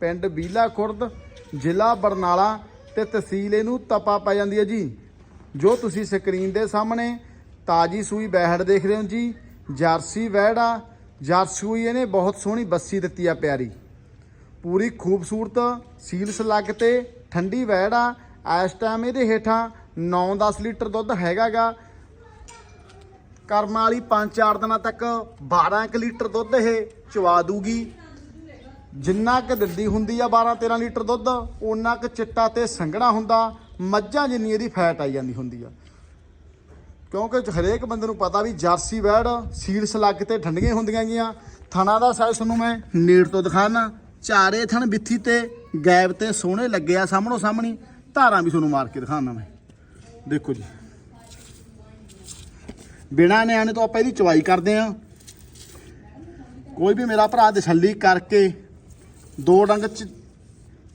ਪਿੰਡ ਬੀਲਾ ਖੁਰਦ, ਜ਼ਿਲ੍ਹਾ ਬਰਨਾਲਾ ਤੇ ਤਹਿਸੀਲ ਇਹਨੂੰ ਤਪਾ ਪੈ ਜਾਂਦੀ ਹੈ ਜੀ। ਜੋ ਤੁਸੀਂ ਸਕਰੀਨ ਦੇ ਸਾਹਮਣੇ ਤਾਜੀ ਸੂਈ ਬੈਹੜ ਦੇਖ ਰਹੇ ਹੋ ਜੀ, ਜਰਸੀ ਵੈੜ ਆ, ਜਰਸੀ ਇਹਨੇ ਬਹੁਤ ਸੋਹਣੀ ਬੱਸੀ ਦਿੱਤੀ ਆ ਪਿਆਰੀ। ਪੂਰੀ ਖੂਬਸੂਰਤ ਸੀਲਸ ਲੱਗ ਤੇ ਠੰਡੀ ਵੈੜ ਆ, ਇਸ ਟਾਈਮ ਇਹਦੇ ਹੇਠਾਂ 9-10 ਲੀਟਰ ਦੁੱਧ ਹੈਗਾਗਾ। ਕਰਮਾਂ ਵਾਲੀ 5-4 ਦਿਨਾਂ ਤੱਕ 12 ਕੁ ਲੀਟਰ ਦੁੱਧ ਇਹ ਚਵਾ ਦੂਗੀ। ਜਿੰਨਾ ਕੁ ਦਿੰਦੀ ਹੁੰਦੀ ਆ 12-13 ਲੀਟਰ ਦੁੱਧ, ਓਨਾ ਕੁ ਚਿੱਟਾ ਤੇ ਸੰਘਣਾ ਹੁੰਦਾ, ਮੱਝਾਂ ਜਿੰਨੀ ਇਹਦੀ ਫੈਟ ਆਈ ਜਾਂਦੀ ਹੁੰਦੀ ਆ। ਕਿਉਂਕਿ ਹਰੇਕ ਬੰਦੇ ਨੂੰ ਪਤਾ ਵੀ ਜਰਸੀ ਵੈੜ ਸੀਲਸ ਲੱਗ ਤੇ ਠੰਡੀਆਂ ਹੁੰਦੀਆਂ ਗੀਆਂ ਥਣਾ ਦਾ ਸਾਈਜ਼ ਤੁਹਾਨੂੰ ਮੈਂ ਨੇੜ ਤੋਂ ਦਿਖਾਣਾ ਚਾਰੇ ਥਣ ਬਿੱਥੀ ਤੇ ਗੈਬ ਤੇ ਸੋਹਣੇ ਲੱਗੇ ਆ ਸਾਹਮਣੋ ਸਾਹਮਣੀ। ਧਾਰਾਂ ਵੀ ਤੁਹਾਨੂੰ ਮਾਰ ਕੇ ਦਿਖਾਣਾ ਮੈਂ। ਦੇਖੋ ਜੀ। ਬਿਨਾ ਨਿਆਣੇ ਤੋਂ ਆਪਾਂ ਇਹਦੀ ਚਵਾਈ ਕਰਦੇ ਆ। ਕੋਈ ਵੀ ਮੇਰਾ ਭਰਾ ਤਸੱਲੀ ਕਰਕੇ ਦੋ ਡੰਗ ਚ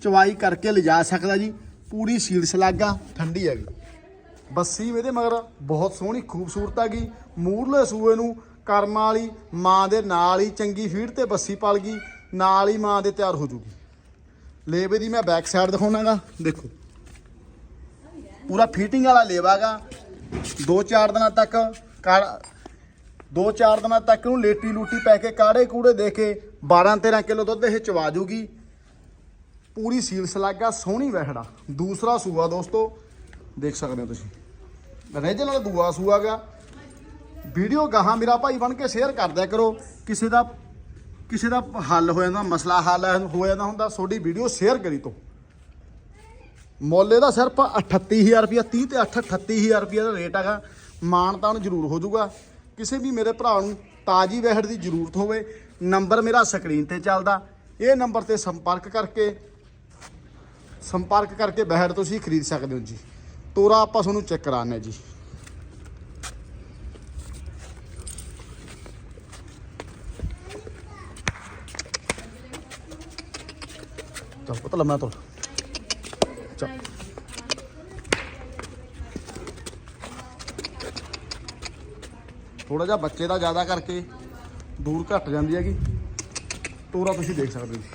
ਚਵਾਈ ਕਰਕੇ ਲਿਜਾ ਸਕਦਾ ਜੀ। ਪੂਰੀ ਸੀਲਸ ਲੱਗਾ ਠੰਡੀ ਹੈਗੀ। ਬੱਸੀ ਇਹਦੇ ਮਗਰ ਬਹੁਤ ਸੋਹਣੀ ਖੂਬਸੂਰਤ ਹੈਗੀ। ਮੂਰਲੇ ਸੂਏ ਨੂੰ ਕਰਮਾਂ ਵਾਲੀ ਮਾਂ ਦੇ ਨਾਲ ਹੀ ਚੰਗੀ ਫੀਡ ਤੇ ਬੱਸੀ ਪਲ ਗਈ, ਨਾਲ ਹੀ ਮਾਂ ਦੇ ਤਿਆਰ ਹੋ ਜੂਗੀ। ਲੇਵੇ ਦੀ ਮੈਂ ਬੈਕ ਸਾਈਡ ਦਿਖਾਉਣਾਗਾ। ਦੇਖੋ। ਪੂਰਾ ਫਿਟਿੰਗ ਵਾਲਾ ਲੇਵਾਗਾ ਦੋ ਚਾਰ ਦਿਨਾਂ ਤੱਕ ਕਾੜ ਦੋ ਚਾਰ ਦਿਨਾਂ ਤੱਕ ਨੂੰ ਲੇਟੀ ਲੂਟੀ ਪੈ ਕੇ ਕਾੜੇ ਕੂੜੇ ਦੇ ਕੇ 12 13 ਕਿਲੋ ਦੁੱਧ ਇਹ ਚਵਾ ਜੂਗੀ। ਪੂਰੀ ਸੀਲਸ ਲੱਗਾ ਸੋਹਣੀ ਵਹਿੜਾ। ਦੂਸਰਾ ਸੂਆ ਦੋਸਤੋ, ਦੇਖ ਸਕਦੇ ਹੋ ਤੁਸੀਂ। ਰੇਜ ਨਾਲ ਦੂਆ ਸੂਆ ਗਾ। ਵੀਡੀਓ ਗਾਹਾਂ ਮੇਰਾ ਭਾਈ ਬਣ ਕੇ ਸ਼ੇਅਰ ਕਰਦਿਆ ਕਰੋ। ਕਿਸੇ ਦਾ ਕਿਸੇ ਦਾ ਹੱਲ ਹੋ ਜਾਂਦਾ, ਮਸਲਾ ਹੱਲ ਹੋ ਜਾਂਦਾ ਹੁੰਦਾ, ਤੁਹਾਡੀ ਵੀਡੀਓ ਸ਼ੇਅਰ ਕਰੀ ਤੋ। ਮੁੱਲ ਦਾ ਸਿਰਫ 38000 ਰੁਪਿਆ 30 ਤੇ 8 38000 ਰੁਪਿਆ ਦਾ ਰੇਟ ਹੈਗਾ। ਮਾਨਤਾਨ ਜ਼ਰੂਰ ਹੋ ਜਾਊਗਾ। ਕਿਸੇ ਵੀ ਮੇਰੇ ਭਰਾ ਨੂੰ ਤਾਜੀ ਵਹਿੜ ਦੀ ਜ਼ਰੂਰਤ ਹੋਵੇ, ਨੰਬਰ ਮੇਰਾ ਸਕਰੀਨ ਤੇ ਚੱਲਦਾ। ਇਹ ਨੰਬਰ ਤੇ ਸੰਪਰਕ ਕਰਕੇ ਸੰਪਰਕ ਕਰਕੇ ਵਹਿੜ ਤੁਸੀਂ ਖਰੀਦ ਸਕਦੇ ਹੋ ਜੀ। ਤੋਰਾ ਆਪਾਂ ਤੁਹਾਨੂੰ ਚੈੱਕ ਕਰਾਣੇ ਜੀ। ਚੱਲ ਪਤਾ ਲੰਮਾ ਤੋਰ। ਚੱਲ। ਥੋੜਾ ਜਿਹਾ ਬੱਚੇ ਦਾ ਜ਼ਿਆਦਾ ਕਰਕੇ ਦੂਰ ਘਟ ਜਾਂਦੀ ਹੈਗੀ। ਤੋਰਾ ਤੁਸੀਂ ਦੇਖ ਸਕਦੇ ਹੋ। ਜੀ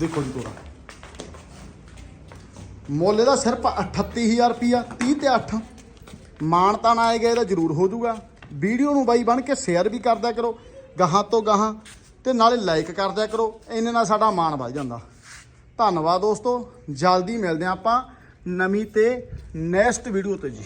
ਦੇਖੋ ਜੀ ਤੋਰਾ। ਮੁੱਲ ਇਹਦਾ ਸਿਰਫ 38000 ਰੁਪਿਆ 30 ਤੇ 8 ਮਾਨਤਾਨ ਆਏਗਾ ਇਹਦਾ ਜ਼ਰੂਰ ਹੋ ਜਾਊਗਾ। ਵੀਡੀਓ ਨੂੰ ਬਾਈ ਬਣ ਕੇ ਸ਼ੇਅਰ ਵੀ ਕਰਦਿਆ ਕਰੋ, ਗਾਹਾਂ ਤੋਂ ਗਾਹਾਂ, ਤੇ ਨਾਲੇ ਲਾਈਕ ਕਰਦਿਆ ਕਰੋ, ਇੰਨੇ ਨਾਲ ਸਾਡਾ ਮਾਣ ਵੱਧ ਜਾਂਦਾ। ਧੰਨਵਾਦ ਦੋਸਤੋ। ਜਲਦੀ ਮਿਲਦੇ ਹਾਂ ਆਪਾਂ ਨਵੀਂ ਤੇ ਨੈਕਸਟ ਵੀਡੀਓ ਤੇ ਜੀ।